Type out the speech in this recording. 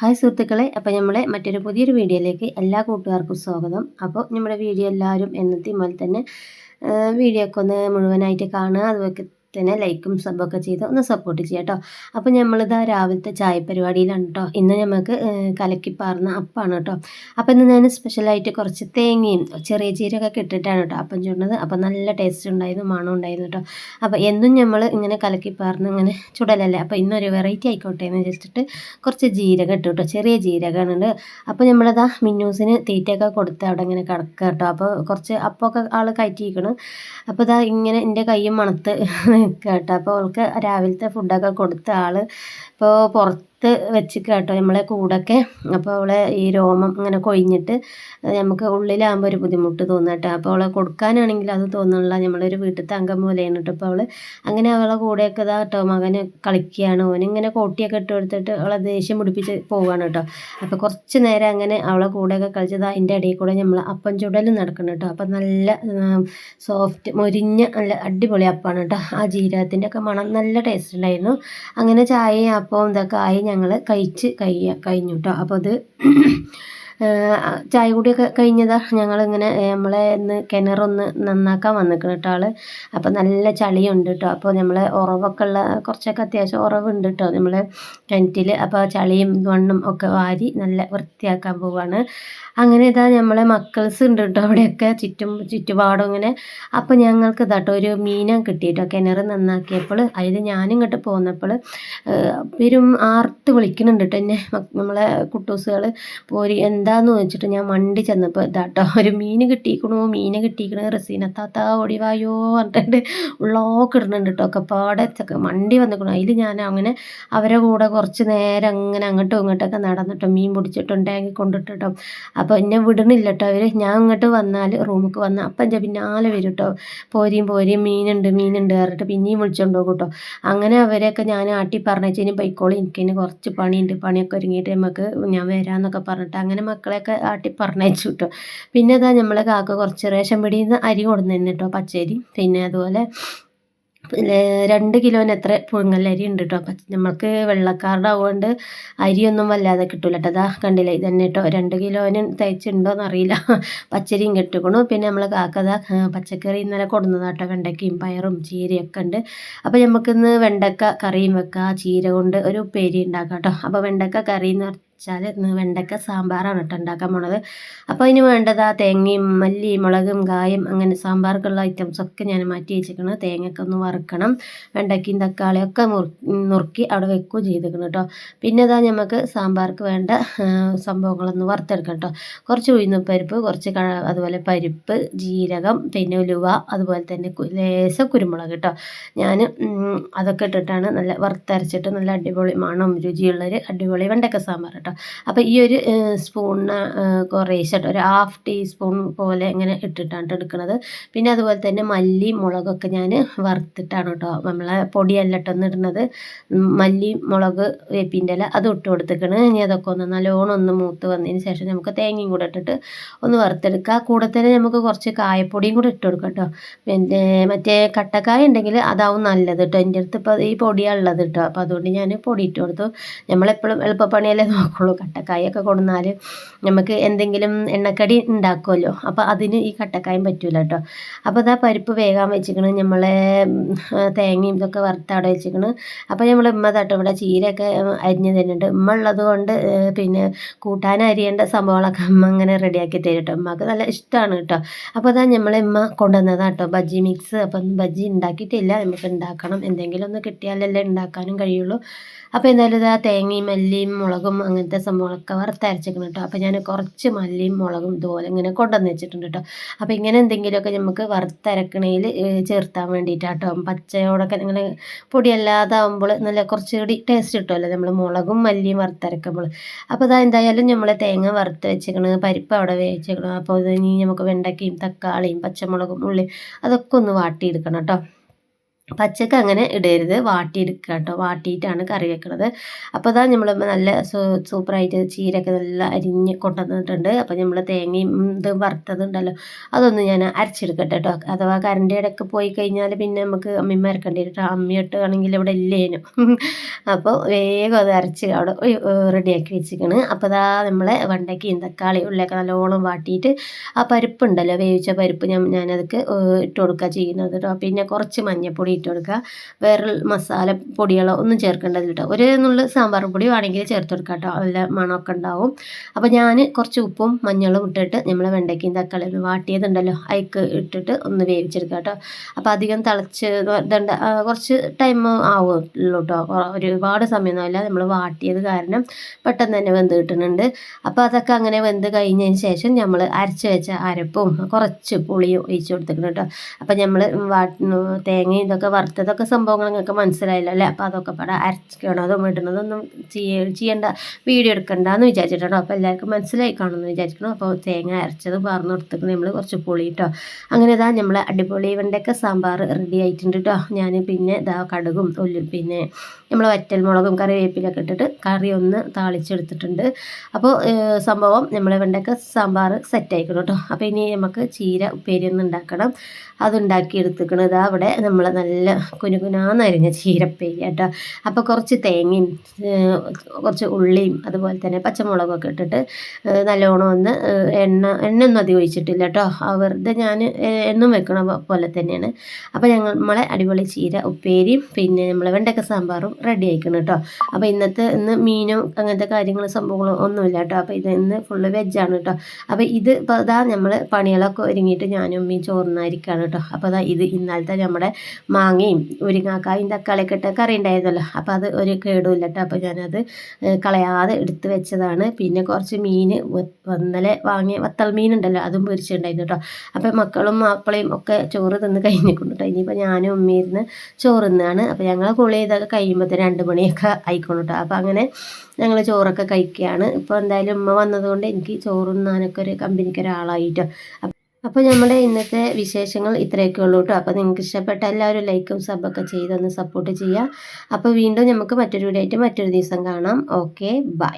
Hi സുഹൃത്തുക്കളെ അപ്പോൾ നമ്മളെ മറ്റൊരു പുതിയൊരു വീഡിയോയിലേക്ക് എല്ലാ കൂട്ടുകാർക്കും സ്വാഗതം. അപ്പോൾ നമ്മുടെ വീഡിയോ എല്ലാവരും എന്നത്തെ പോലെ തന്നെ വീഡിയോ ഒക്കെ ഒന്ന് മുഴുവനായിട്ട് കാണുക അതുപോലെ തന്നെ ലൈക്കും സബൊക്കെ ചെയ്ത് ഒന്ന് സപ്പോർട്ട് ചെയ്യാം കേട്ടോ അപ്പോൾ നമ്മളിതാ രാവിലത്തെ ചായ പരിപാടിയിലാണ് കേട്ടോ ഇന്ന് നമുക്ക് കലക്കിപ്പാർന്ന അപ്പാണ് കേട്ടോ അപ്പോൾ ഇന്ന് ഞാൻ സ്പെഷ്യലായിട്ട് കുറച്ച് തേങ്ങയും ചെറിയ ചീരൊക്കെ ഇട്ടിട്ടാണ് കേട്ടോ അപ്പം ചൂടുന്നത് അപ്പോൾ നല്ല ടേസ്റ്റ് ഉണ്ടായിരുന്നു മണം ഉണ്ടായിരുന്നു കേട്ടോ അപ്പോൾ എന്നും നമ്മൾ ഇങ്ങനെ കലക്കിപ്പാർന്ന് ഇങ്ങനെ ചുടലല്ലേ? അപ്പോൾ ഇന്നൊരു വെറൈറ്റി ആയിക്കോട്ടെ എന്ന് വെച്ചിട്ട് കുറച്ച് ജീരകം ഇട്ടു കേട്ടോ ചെറിയ ജീരകമാണ് അപ്പോൾ നമ്മളിതാ മിന്നൂസിന് തീറ്റയൊക്കെ കൊടുത്ത് അവിടെ ഇങ്ങനെ കിടക്കുക കേട്ടോ അപ്പോൾ കുറച്ച് അപ്പമൊക്കെ ആൾ കയറ്റിയിരിക്കണം. അപ്പോൾ ഇതാ ഇങ്ങനെ എന്റെ കയ്യും മണത്ത് കേട്ടോ. അപ്പോൾ അവൾക്ക് രാവിലത്തെ ഫുഡൊക്കെ കൊടുത്ത ആൾ ഇപ്പോൾ പുറത്ത് എടുത്ത് വെച്ച് കേട്ടോ നമ്മളെ കൂടൊക്കെ. അപ്പോൾ അവളെ ഈ രോമം ഇങ്ങനെ കൊഴിഞ്ഞിട്ട് നമുക്ക് ഉള്ളിലാകുമ്പോൾ ഒരു ബുദ്ധിമുട്ട് തോന്നുക കേട്ടോ അപ്പോൾ അവളെ കൊടുക്കാനാണെങ്കിൽ അത് തോന്നുന്നില്ല നമ്മളൊരു വീട്ടിലത്തെ അംഗം പോലെയാണ് കേട്ടോ അപ്പോൾ അവൾ അങ്ങനെ അവളെ കൂടെയൊക്കെ ഇതാ കേട്ടോ മകന് കളിക്കുകയാണ്. ഓനിങ്ങനെ കോട്ടിയൊക്കെ ഇട്ട് കൊടുത്തിട്ട് അവളെ ദേഷ്യം മുടിപ്പിച്ച് പോവുകയാണ് കേട്ടോ അപ്പോൾ കുറച്ച് നേരം അങ്ങനെ അവളെ കൂടെയൊക്കെ കളിച്ചത് അതിന്റെ ഇടയിൽ കൂടെ നമ്മൾ അപ്പം ചുടലും നടക്കണം കേട്ടോ അപ്പം നല്ല സോഫ്റ്റ് മൊരിഞ്ഞ നല്ല അടിപൊളി അപ്പമാണ് കേട്ടോ ആ ജീരകത്തിന്റെ ഒക്കെ മണം നല്ല ടേസ്റ്റ് ഉണ്ടായിരുന്നു അങ്ങനെ ചായയും അപ്പവും ഇതൊക്കെ ആയി. ഞങ്ങൾ കഴിച്ച് കഴിയ കഴിഞ്ഞു കേട്ടോ അപ്പോൾ അത് ചായ കുടിയൊക്കെ കഴിഞ്ഞതാ. ഞങ്ങളിങ്ങനെ നമ്മളെ ഇന്ന് കിണറൊന്ന് നന്നാക്കാൻ വന്നിക്കണം കേട്ടോ ആൾ അപ്പോൾ നല്ല ചളിയുണ്ട് കേട്ടോ അപ്പോൾ നമ്മളെ ഉറവൊക്കെ ഉള്ള കുറച്ചൊക്കെ അത്യാവശ്യം ഉറവുണ്ട് കേട്ടോ നമ്മളെ കിണറ്റിൽ അപ്പോൾ ചളിയും മണ്ണും ഒക്കെ വാരി നല്ല വൃത്തിയാക്കാൻ പോവുകയാണ് അങ്ങനെ ഇതാ നമ്മളെ മക്കൾസ് ഉണ്ട് കേട്ടോ അവിടെയൊക്കെ ചുറ്റും ചുറ്റുപാടും ഇങ്ങനെ. അപ്പോൾ ഞങ്ങൾക്ക് ഇതാട്ടോ ഒരു മീനെ കിട്ടിയിട്ടോ കിണർ നന്നാക്കിയപ്പോൾ അതിൽ ഞാനും ഇങ്ങോട്ട് പോന്നപ്പോൾ പെരും ആർത്ത് വിളിക്കുന്നുണ്ട് കേട്ടോ എന്നെ നമ്മളെ കുട്ടൂസുകൾ പോരി എന്താന്ന് വെച്ചിട്ട് ഞാൻ വണ്ടി ചെന്നപ്പോൾ ഇതാട്ടോ ഒരു മീൻ കിട്ടിക്കണു മീനെ കിട്ടിക്കണു. റസീനത്താത്ത ഒടിവായോ പറഞ്ഞിട്ട് ഉള്ളോക്ക് ഇടുന്നുണ്ട് കേട്ടോ ഒക്കെ പാടെ വണ്ടി വന്നിക്കണു. അതിൽ ഞാൻ അങ്ങനെ അവരെ കൂടെ കുറച്ച് നേരം അങ്ങനെ അങ്ങോട്ടും ഇങ്ങോട്ടൊക്കെ നടന്നിട്ടോ മീൻ പിടിച്ചിട്ടുണ്ടെങ്കിൽ കൊണ്ടിട്ടോ അപ്പോൾ എന്നെ വിടണില്ല കേട്ടോ അവർ ഞാൻ ഇങ്ങോട്ട് വന്നാൽ റൂമിലേക്ക് വന്നാൽ അപ്പം എന്റെ പിന്നാലെ വരും കേട്ടോ പോരിയും പോരിയും മീനുണ്ട് മീനുണ്ട് പറഞ്ഞിട്ട് പിന്നെയും വിളിച്ചുകൊണ്ട് കേട്ടോ. അങ്ങനെ അവരെയൊക്കെ ഞാൻ ആട്ടി പറഞ്ഞതിന് എനിക്ക് ഇനി കുറച്ച് പണിയുണ്ട്. പണിയൊക്കെ ഒരുങ്ങിയിട്ട് നമുക്ക് ഞാൻ വരാമെന്നൊക്കെ പറഞ്ഞിട്ട് അങ്ങനെ മക്കളെയൊക്കെ ആട്ടി പറഞ്ഞയച്ചു കേട്ടോ പിന്നെ അതാ നമ്മളെ കാക്ക കുറച്ച് റേഷൻ പിടിയിൽ നിന്ന് അരി കൊടുന്നു കേട്ടോ പച്ചരി. പിന്നെ അതുപോലെ രണ്ട് കിലോന് എത്ര പുഴുങ്ങലരി ഉണ്ട് കേട്ടോ അപ്പം നമ്മൾക്ക് വെള്ളക്കാരുടെ ആവുകൊണ്ട് അരിയൊന്നും വല്ലാതെ കിട്ടില്ല കേട്ടോ അതാ കണ്ടില്ലേ ഇതന്നെ കേട്ടോ രണ്ട് കിലോന് തയ്ച്ചിട്ടുണ്ടോയെന്ന് അറിയില്ല പച്ചരിയും കെട്ടിക്കണു പിന്നെ നമ്മൾ കാക്കത പച്ചക്കറി ഇന്നലെ കൊടുന്നതാണ് കേട്ടോ വെണ്ടയ്ക്കയും പയറും ചീരയൊക്കെ ഉണ്ട്. അപ്പോൾ നമുക്കിന്ന് വെണ്ടക്ക കറിയും വെക്കാം. ചീര കൊണ്ട് ഒരു ഉപ്പേരി ഉണ്ടാക്കാം കേട്ടോ അപ്പോൾ വെണ്ടക്ക കറി എന്ന് വെച്ചാൽ ഇന്ന് വെണ്ടക്ക സാമ്പാറാണ് കേട്ടോ ഉണ്ടാക്കാൻ പോണത്. അപ്പോൾ അതിന് വേണ്ടത് ആ തേങ്ങയും മല്ലിയും മുളകും കായും അങ്ങനെ സാമ്പാർക്കുള്ള ഐറ്റംസൊക്കെ ഞാൻ മാറ്റി വെച്ചിരിക്കണം. തേങ്ങയൊക്കെ ഒന്ന് വറുക്കണം. വെണ്ടയ്ക്കയും തക്കാളിയൊക്കെ നുറുക്കി അവിടെ വെക്കുകയും ചെയ്തേക്കണം കേട്ടോ. പിന്നെ ഇതാ നമുക്ക് സാമ്പാർക്ക് വേണ്ട സംഭവങ്ങളൊന്ന് വറുത്തെടുക്കണം കേട്ടോ. കുറച്ച് ഉഴുന്നപ്പരിപ്പ് കുറച്ച് അതുപോലെ പരിപ്പ് ജീരകം പിന്നെ ഉലുവ അതുപോലെ തന്നെ ലേശ കുരുമുളക് കേട്ടോ. ഞാൻ അതൊക്കെ ഇട്ടിട്ടാണ് നല്ല വറുത്തരച്ചിട്ട് നല്ല അടിപൊളി മണം രുചിയുള്ളൊരു അടിപൊളി വെണ്ടക്ക സാമ്പാർ കേട്ടോ. കേട്ടോ. അപ്പോൾ ഈ ഒരു സ്പൂണിന് കുറേശ്ശെ ഒരു ഹാഫ് ടീസ്പൂൺ പോലെ ഇങ്ങനെ ഇട്ടിട്ടാണ് എടുക്കുന്നത് പിന്നെ അതുപോലെ തന്നെ മല്ലി മുളകൊക്കെ ഞാൻ വറുത്തിട്ടാണ് കേട്ടോ നമ്മളെ പൊടിയല്ല കേട്ടോ ഇടുന്നത്. മല്ലി മുളക് വേപ്പിന്റെ ഇല അത് ഇട്ട് കൊടുത്തേക്കണ്. ഇനി അതൊക്കെ ഒന്ന് നല്ലോണം ഒന്ന് മൂത്ത് വന്നതിന് ശേഷം നമുക്ക് തേങ്ങയും കൂടെ ഇട്ടിട്ട് ഒന്ന് വറുത്തെടുക്കുക കൂടെ തന്നെ നമുക്ക് കുറച്ച് കായപ്പൊടിയും കൂടെ ഇട്ട് കൊടുക്കാം കേട്ടോ പിന്നെ മറ്റേ കട്ടക്കായ ഉണ്ടെങ്കിൽ അതാവും നല്ലത് കേട്ടോ എന്റെ അടുത്ത് ഇപ്പോൾ ഈ പൊടിയാണ് ഉള്ളത് കേട്ടോ അപ്പോൾ അതുകൊണ്ട് ഞാൻ പൊടി ഇട്ട് കൊടുത്തു. നമ്മളെപ്പോഴും എളുപ്പപ്പണിയല്ലേ നോക്കും. ഉണ്ടാക്കുള്ളൂ കട്ടക്കായൊക്കെ കൊടുന്നാൽ നമുക്ക് എന്തെങ്കിലും എണ്ണക്കടി ഉണ്ടാക്കുമല്ലോ. അപ്പോൾ അതിന് ഈ കട്ടക്കായും പറ്റൂല കേട്ടോ. അപ്പോൾ അതാ പരിപ്പ് വേഗം വെച്ചിക്കണ്. നമ്മളെ തേങ്ങയും ഇതൊക്കെ വറുത്താടെ വെച്ചിക്കണ്. അപ്പോൾ നമ്മൾ ഉമ്മ തട്ട് ഇവിടെ ചീരയൊക്കെ അരിഞ്ഞ് തരുന്നുണ്ട്. ഉമ്മ ഉള്ളത് കൊണ്ട് പിന്നെ കൂട്ടാൻ അരിയേണ്ട സംഭവങ്ങളൊക്കെ അമ്മ അങ്ങനെ റെഡിയാക്കി തരും കേട്ടോ. ഉമ്മക്ക് നല്ല ഇഷ്ടമാണ് കേട്ടോ. അപ്പോൾ അതാ നമ്മളെ ഉമ്മ കൊണ്ടുവന്നതാണ് കേട്ടോ. ബജ്ജി മിക്സ്. അപ്പം ബജ്ജി ഉണ്ടാക്കിയിട്ടില്ല. നമുക്ക് ഉണ്ടാക്കണം. എന്തെങ്കിലും ഒന്ന് കിട്ടിയാലല്ലേ ഉണ്ടാക്കാനും കഴിയുള്ളൂ. അപ്പോൾ എന്തായാലും ഇതാ തേങ്ങയും മല്ലിയും മുളകും അങ്ങനത്തെ സംഭവങ്ങളൊക്കെ വറുത്തരച്ചേക്കണം കേട്ടോ അപ്പോൾ ഞാൻ കുറച്ച് മല്ലിയും മുളകും ഇതുപോലെ ഇങ്ങനെ കൊണ്ടുവന്ന് വെച്ചിട്ടുണ്ട് കേട്ടോ അപ്പോൾ ഇങ്ങനെ എന്തെങ്കിലുമൊക്കെ നമുക്ക് വറുത്തരക്കണയിൽ ചേർത്താൻ വേണ്ടിയിട്ടാട്ടോ പച്ചയോടൊക്കെ നിങ്ങൾ പൊടിയല്ലാതാവുമ്പോൾ നല്ല നല്ല കുറച്ചുകൂടി ടേസ്റ്റ് കിട്ടുമല്ലോ നമ്മൾ മുളകും മല്ലിയും വറുത്തരക്കുമ്പോൾ. അപ്പോൾ ഇതാ എന്തായാലും നമ്മൾ തേങ്ങ വറുത്ത് വെച്ചേക്കണ് പരിപ്പ് അവിടെ വേവിച്ചേക്കണം. അപ്പോൾ ഇനി നമുക്ക് വെണ്ടയ്ക്കയും തക്കാളിയും പച്ചമുളകും ഉള്ളി അതൊക്കെ ഒന്ന് വാട്ടിയെടുക്കണം കേട്ടോ പച്ചക്ക് അങ്ങനെ ഇടരുത്. വാട്ടിയെടുക്കുക കേട്ടോ. വാട്ടിയിട്ടാണ് കറി വെക്കുന്നത് അപ്പോൾ അതാ നമ്മൾ നല്ല സൂപ്പറായിട്ട് ചീരയൊക്കെ നല്ല അരിഞ്ഞ് കൊണ്ടുവന്നിട്ടുണ്ട്. അപ്പോൾ നമ്മൾ തേങ്ങയും ഇത് വറുത്തതുണ്ടല്ലോ. അതൊന്ന് ഞാൻ അരച്ചെടുക്കട്ടെ കേട്ടോ. അഥവാ കറണ്ട് ഇടയ്ക്ക് പോയി കഴിഞ്ഞാൽ പിന്നെ നമുക്ക് അമ്മയും അരക്കേണ്ടി വരും. അമ്മ ഇട്ടുകയാണെങ്കിൽ ഇവിടെ ഇല്ലേനു അപ്പോൾ വേഗം അത് അരച്ച് അവിടെ റെഡിയാക്കി വെച്ചിരിക്കണ്. അപ്പോൾ അതാ നമ്മളെ വെണ്ടയ്ക്കയും തക്കാളി ഉള്ളിയൊക്കെ നല്ലോണം വാട്ടിയിട്ട് ആ പരിപ്പുണ്ടല്ലോ. വേവിച്ച പരിപ്പ് ഞാൻ ഞാനതൊക്കെ ഇട്ട് കൊടുക്കുക ചെയ്യുന്നത് കേട്ടോ. പിന്നെ കുറച്ച് മഞ്ഞൾപ്പൊടി ഇട്ട് കൊടുക്കുക. വേറെ മസാല പൊടികളോ ഒന്നും ചേർക്കേണ്ടതില്ല കേട്ടോ. ഒരു നുള്ളു സാമ്പാർ പൊടി വേണമെങ്കിൽ ചേർത്ത് കൊടുക്കാം കേട്ടോ. നല്ല മണമൊക്കെ ഉണ്ടാവും. അപ്പോൾ ഞാൻ കുറച്ച് ഉപ്പും മഞ്ഞളും ഇട്ടിട്ട് നമ്മൾ വെണ്ടയ്ക്കും തക്കാളിയും വാട്ടിയതുണ്ടല്ലോ അയക്ക് ഇട്ടിട്ട് ഒന്ന് വേവിച്ചെടുക്കുക കേട്ടോ. അപ്പോൾ അധികം തിളച്ച് ഇതുണ്ട് കുറച്ച് ടൈം ആവുള്ളൂ കേട്ടോ. ഒരുപാട് സമയമൊന്നുമില്ല. നമ്മൾ വാട്ടിയത് കാരണം പെട്ടെന്ന് തന്നെ വെന്ത് കിട്ടുന്നുണ്ട്. അപ്പോൾ അതൊക്കെ അങ്ങനെ വെന്ത് കഴിഞ്ഞതിന് ശേഷം നമ്മൾ അരച്ച് വെച്ച അരപ്പും കുറച്ച് പുളിയും ഒഴിച്ച് കൊടുത്തിട്ടുണ്ട് കേട്ടോ. അപ്പോൾ നമ്മൾ തേങ്ങയും ഇതൊക്കെ വറുത്തതൊക്കെ സംഭവങ്ങൾ നിങ്ങൾക്ക് മനസ്സിലായില്ല അല്ലേ? അപ്പോൾ അതൊക്കെ പാടെ അരച്ചിക്കണതും ഇടുന്നതൊന്നും ചെയ്യ ചെയ്യേണ്ട വീഡിയോ എടുക്കണ്ടെന്ന് വിചാരിച്ചിട്ടാണ്. അപ്പോൾ എല്ലാവർക്കും മനസ്സിലായി കാണുമെന്ന് വിചാരിക്കണം അപ്പോൾ തേങ്ങ അരച്ചത് പറഞ്ഞു കൊടുത്തിട്ട് നമ്മൾ കുറച്ച് പുളി കേട്ടോ അങ്ങനെ ഇതാ നമ്മൾ അടിപൊളി വെണ്ടയ്ക്ക സാമ്പാർ റെഡി ആയിട്ടുണ്ട് കേട്ടോ ഞാൻ പിന്നെ ഇതാ കടുകും ഉള്ളി പിന്നെ നമ്മൾ വറ്റൽമുളകും കറിവേപ്പിലൊക്കെ ഇട്ടിട്ട് കറി ഒന്ന് താളിച്ചെടുത്തിട്ടുണ്ട്. അപ്പോൾ സംഭവം നമ്മൾ വെണ്ടയ്ക്ക സാമ്പാർ സെറ്റ് ആയിക്കണം കേട്ടോ അപ്പോൾ ഇനി നമുക്ക് ചീര ഉപ്പേരി ഒന്ന് ഉണ്ടാക്കണം. അതുണ്ടാക്കി എടുത്തിക്കണത് അവിടെ നമ്മൾ നല്ല കുനുകുനാന്നരിഞ്ഞ ചീരപ്പേരി കേട്ടോ അപ്പോൾ കുറച്ച് തേങ്ങയും കുറച്ച് ഉള്ളിയും അതുപോലെ തന്നെ പച്ചമുളകൊക്കെ ഇട്ടിട്ട് നല്ലോണം ഒന്ന് എണ്ണ എണ്ണ ഒന്നും അധികം ഒഴിച്ചിട്ടില്ല കേട്ടോ വെറുതെ ഞാൻ എണ്ണും വെക്കണ പോലെ തന്നെയാണ്. അപ്പോൾ ഞങ്ങൾ നമ്മളെ അടിപൊളി ചീര ഉപ്പേരിയും പിന്നെ നമ്മളെ വെണ്ടക്ക സാമ്പാറും റെഡി ആയിക്കണം കേട്ടോ അപ്പോൾ ഇന്നത്തെ ഇന്ന് മീനും അങ്ങനത്തെ കാര്യങ്ങളും സംഭവങ്ങളും ഒന്നുമില്ല കേട്ടോ അപ്പോൾ ഇത് ഇന്ന് ഫുള്ള് വെജാണ് കേട്ടോ അപ്പോൾ ഇത് ഇപ്പോൾ ഇതാ നമ്മൾ പണികളൊക്കെ ഒരുങ്ങിയിട്ട് ഞാനും മീൻ ചോറുന്നായിരിക്കാണ് കേട്ടോ അപ്പോൾ അതാ ഇത് ഇന്നലത്തെ നമ്മുടെ മാങ്ങയും മുരിങ്ങാക്കായും തക്കാളിയൊക്കെ ഇട്ട കറി ഉണ്ടായിരുന്നല്ലോ. അപ്പോൾ അത് ഒരു കേടുമില്ല കേട്ടോ അപ്പോൾ ഞാനത് കളയാതെ എടുത്ത് വെച്ചതാണ്. പിന്നെ കുറച്ച് മീൻ ഇന്നലെ വാങ്ങിയ വത്തൽ മീനുണ്ടല്ലോ അതും പൊരിച്ചിട്ടുണ്ടായിരുന്നു കേട്ടോ അപ്പോൾ മക്കളും മാപ്പിളയും ഒക്കെ ചോറ് തിന്ന് കഴിഞ്ഞിട്ടുണ്ട് കേട്ടോ ഇനിയിപ്പോൾ ഞാനും ഉമ്മയിരുന്ന് ചോറ് തിന്നാണ്. അപ്പോൾ ഞങ്ങൾ കുളി ചെയ്തൊക്കെ കഴിയുമ്പോൾ രണ്ട് മണിയൊക്കെ ആയിക്കോളൂ കേട്ടോ അപ്പോൾ അങ്ങനെ ഞങ്ങൾ ചോറൊക്കെ കഴിക്കുകയാണ് ഇപ്പോൾ എന്തായാലും ഉമ്മ വന്നതുകൊണ്ട് എനിക്ക് ചോറുന്നാനൊക്കെ ഒരു കമ്പനിക്ക് ഒരാളായിട്ടോ അപ്പോൾ നമ്മുടെ ഇന്നത്തെ വിശേഷങ്ങൾ ഇത്രയൊക്കെ ഉള്ളൂ കേട്ടോ. അപ്പോൾ നിങ്ങൾക്ക് ഇഷ്ടപ്പെട്ട എല്ലാവരും ലൈക്കും സബൊക്കെ ചെയ്തൊന്ന് സപ്പോർട്ട് ചെയ്യുക. അപ്പോൾ വീണ്ടും നമുക്ക് മറ്റൊരു വീഡിയോ ആയിട്ട് മറ്റൊരു ദിവസം കാണാം. Okay bye